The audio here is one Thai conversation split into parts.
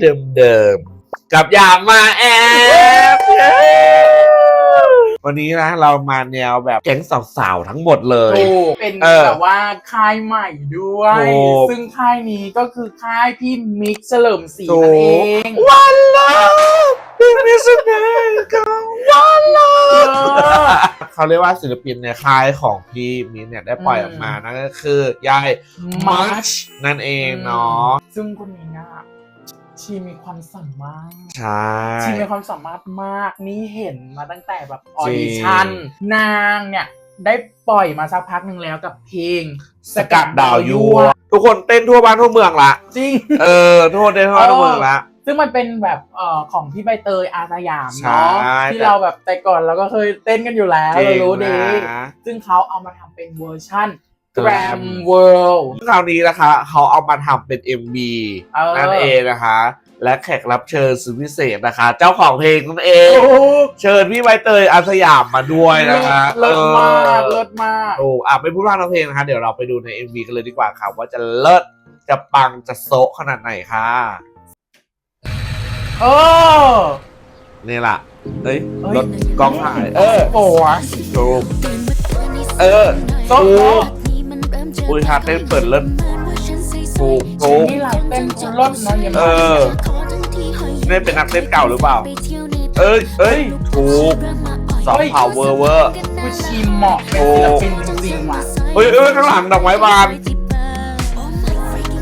เดิมเดิมๆกับอยามาแอบ วันนี้นะเรามาแนวแบบแก๊งสาวๆทั้งหมดเลย ถูกเป็นเออแบบว่าค่ายใหม่ด้วย ถูก ซึ่งค่ายนี้ก็คือค่ายพี่มิกซ์เฉลิมศรีถูกนั่นเองวันลาเป็นมิสเนกับวันลาเออ เขาเรียกว่าศิลปินในค่ายของพี่มินเนี่ยได้ปล่อยออกมานั่นก็คือยายมัชนั่นเองเนาะ ซึ่งคนนี้นะ ชีมีความสามารถ ใช่ ชีมีความสามารถมาก นี่เห็นมาตั้งแต่แบบออจริงดิชั่น นางเนี่ยได้ปล่อยมาสักพักหนึ่งแล้วกับเพลงสกัดดาวยั่วทุกคนเต้นทั่วบ้านทั่วเมืองละจริง เออทุกคนเต้นทั่วบ้านทั่วเมืองละซึ่งมันเป็นแบบเอ่อของพี่ใบเตยอาสยามใช่เนาะที่เราแบบแต่ก่อนเราก็เคยเต้นกันอยู่แล้วจริเรางรู้ดีนะซึ่งเขาเอามาทำเป็นเวอร์ชั่น Glam Gram World คราวนี้นะคะ เขาเอามาทำเป็น MV เออ นั่นเองนะคะ และแขกรับเชิญสุดพิเศษนะคะ เจ้าของเพลงนั่นเองโอ้เชิญพี่ใบเตยอาสยามมาด้วยนะคะเลิศมากเลิศมากโอ้อะไม่พูดพลาดทั้งเพลงนะคะ เดี๋ยวเราไปดูใน MV กันเลยดีกว่าค่ะ ว่าจะเลิศจะปังจะโซะขนาดไหนค่ะเออนี่ล่ะเอ้ยเอ้ยรถกล้องถ่าย เออโอ้ยถูก เออโต๊ะโต๊ะ อุ้ยท่าเต้นเปิดเลิศถูกถูกนี่ลายเต้นคุณรถเนาะยังเออนี่เป็นนักเต้นเก่าหรือเปล่า เอ้ยเอ้ยถูกสองเผาเวอร์เวอร์คือชีเหมาะเป็นศิลปินจริงๆว่ะเอ้ยเอ้ยข้างหลังดอกไม้บาน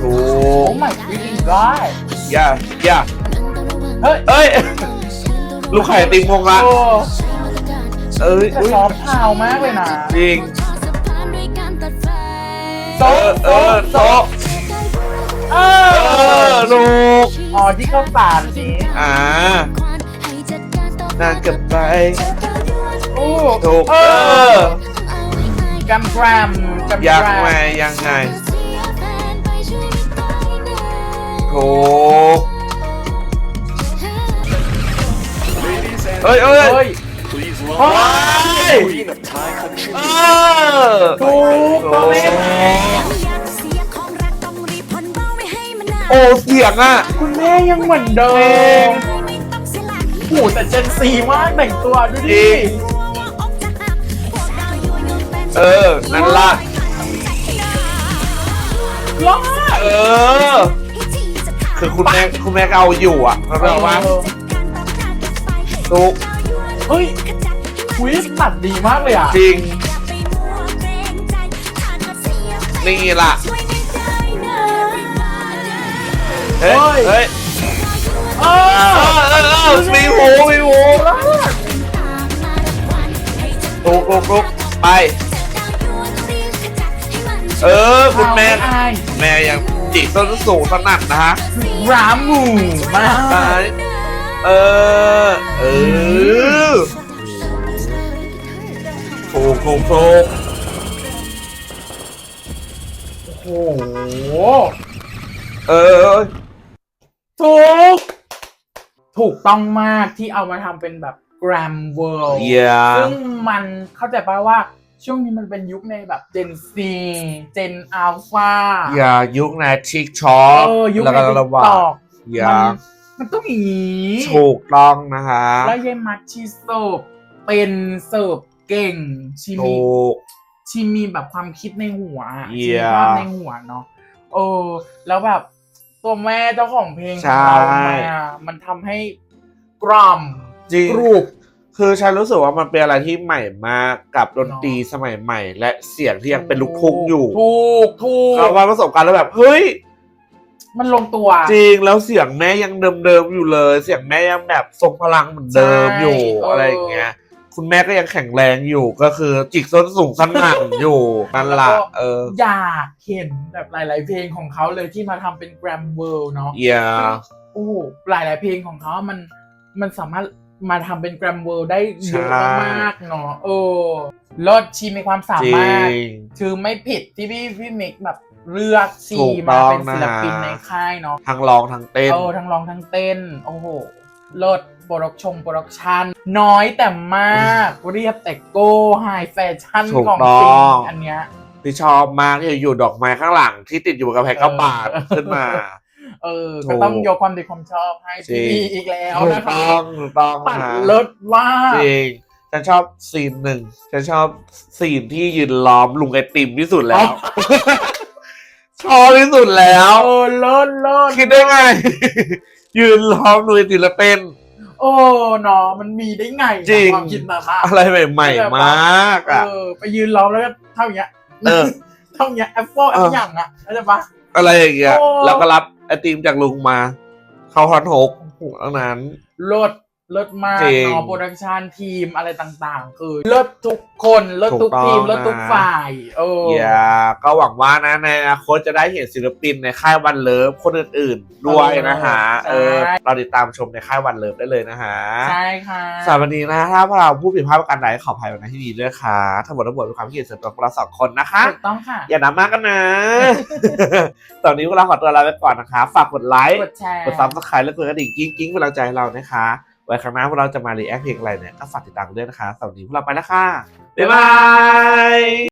ถูโอ้ ก my freaking god อย่าอย่าเฮ้ยเอ้ย ลูกไข่ติมพงละโอ้เอ้ยแต่อุ๊ยซอฟต์พาวมากเลยนะจริงโซ เออเออโซะเออลูกอ๋อที่เข้าสารนี้อ่านานเกับไปโอ้ถูกเออกัมกรามกัมกยังรามไงยังไงถูกเอ้ยเอ้ยเฮ้ย ว้าย เออถูกตัว โอ้เสียงอะ คุณแม่ยังเหมือนเดิมโอ้โหแต่เจนซีมากแต่งตัวดูจริดิง เออ นั่นล่ะรอดเออ คือคุณแม่คุณแม่ก็เอาอยู่อะเข้าใจว่าถูกเฮ้ยคุยตัดดีมากเลยอะจริง นี่ล่ะ เฮ้ย เฮ้ยเอเอออเออเออมีหูมีหูถูกถูกถูกไป เออ คุณแม่อายแม่ยังจิกส้นสูงสนั่นนะฮะรามหมูมากไปเออ เออถูกถูกถูกโอ้โห เออ ถูก ถูกต้องมากที่เอามาทำเป็นแบบ Gram World เยี่ยซึ่มงมันเข้าใจป่าว่าช่วงนี้มันเป็นยุคในแบบ Gen Z Gen Alpha อย่ายุคนะชิคช็อปเออยุคแล้วในก็ติ๊ระกหว่าตงอกอย่ามันต้องอย่างนี้ถูกต้องนะคะ แล้วยายมัดชีเสิร์ฟเป็นเสิร์ฟเก่งชีมี ถูก ชีมีแบบความคิดในหัวอะชีเยี่มียภาพในหัวเนาะเออ แล้วแบบ ตัวแม่เจ้าของเพลงใช่ของเรามามันทำให้กล่อมจริง กรุบคือฉันรู้สึกว่ามันเป็นอะไรที่ใหม่มากกับดนตรีสมัยใหม่ และเสียงที่ยังเป็นลูกทุ่งอยู่ถูกถูกเราว่าประสบการณ์แล้วแบบเฮ้ย มันลงตัว จริงแล้วเสียงแม่ยังเดิมๆอยู่เลย เสียงแม่ยังแบบทรงพลังเหมือนเดิมอยู่ใช่เออออะไรอย่างเงี้ย คุณแม่ก็ยังแข็งแรงอยู่ก็คือจิกส้นสูงสั้นหนันอยู่นั่นล่ะเอออยากเห็นแบบหลาย ๆ เพลงของเขาเลยที่มาทำเป็น Gram World เนาะอย่าโอ้โหหลาย ๆ เพลงของเขามันมันสามารถมาทำเป็น Gram World ได้เยอะใช่มากๆเนาะเออรถชีมีความสาจริมารถงคือไม่ผิดที่พี่พี่มิกแบบเลือกชีถูกมาต้องเป็นศิลปินนะในค่ายเนาะทั้งร้องทั้งเต้น เออทั้งร้องทั้งเต้น โอ้โหเลิศ โปรดักชงโปรดักชันน้อยแต่มาก เรียบแต่โก้ไฮแฟชั่นถูกของต้จริองงอันเนี้ย ที่ชอบมากที่อยู่ดอกไม้ข้างหลังที่ติดอยู่บนกระแพงก็เออปาดขึ้นมา เออถูกก็ต้องยกความดีความชอบให้จริพี่งบีอีกแล้วถูกนะคะต้องถูกต้องปัดนะเลิศว่าจริงฉันชอบซีนหนึ่งฉันชอบซีนที่ยืนล้อมลุงไอติมที่สุดแล้ว ชอบที่สุดแล้ว เออเลิศเลิศคิดได้ไง ยืนล้อมลุงไอติมแล้วเต้น โอ้เนาะมันมีได้ไงจริง ความคิดนะค่ะอะไรใหม่ๆมากอะ เออไปยืนล้อมแล้วก็เท่าอย่างเงี้ยเออ เท่าอย่างเงี้ยแอปเปิลแอเอปออย่างอะเข้าใจปะ อะไรอย่างเงี้ยโอ้ แล้วก็รับไอติมจากลุงมา เข้าฮอนหกเท่านั้นเลิศ เลิศมากจริง เนาะโปรดักชันทีมอะไรต่างๆ คือเลิศทุกคนเลิศทุกถูกต้องทีมเลิศทุกนะฝ่ายเออ อย่าก็หวังว่านะในอนาคตจะได้เห็นศิลปินในค่ายวันเลิฟคนอื่นๆด้วยนะฮะใช่เออเราติดตามชมในค่ายวันเลิฟได้เลยนะฮะใช่ค่ะสำหรับวันนี้นะถ้าพวกเราพูดผิดพลาดประการใดขออภัยไว้ณที่นี้ด้วยค่ะทั้งหมดทั้งมวลเป็นความคิดเห็นส่วนตัวของเราสองคนนะคะ ถูกต้องค่ะอย่านำมากกันนะ ตอนนี้พวกเราขอตัวลาไปก่อนนะคะ ฝากกดไลค์ กดแชร์ กดซับสไครต์และกดกระดิ่งกิ๊งกิ๊งเป็นกำลังใจให้เรานะคะไว้ครั้งหน้าพวกเราจะมารีแอคเพลงอะไรเนี่ยก็ฝากติดตามกันด้วยนะคะสำหรับวันนี้พวกเราไปแล้วค่ะบ๊ายบาย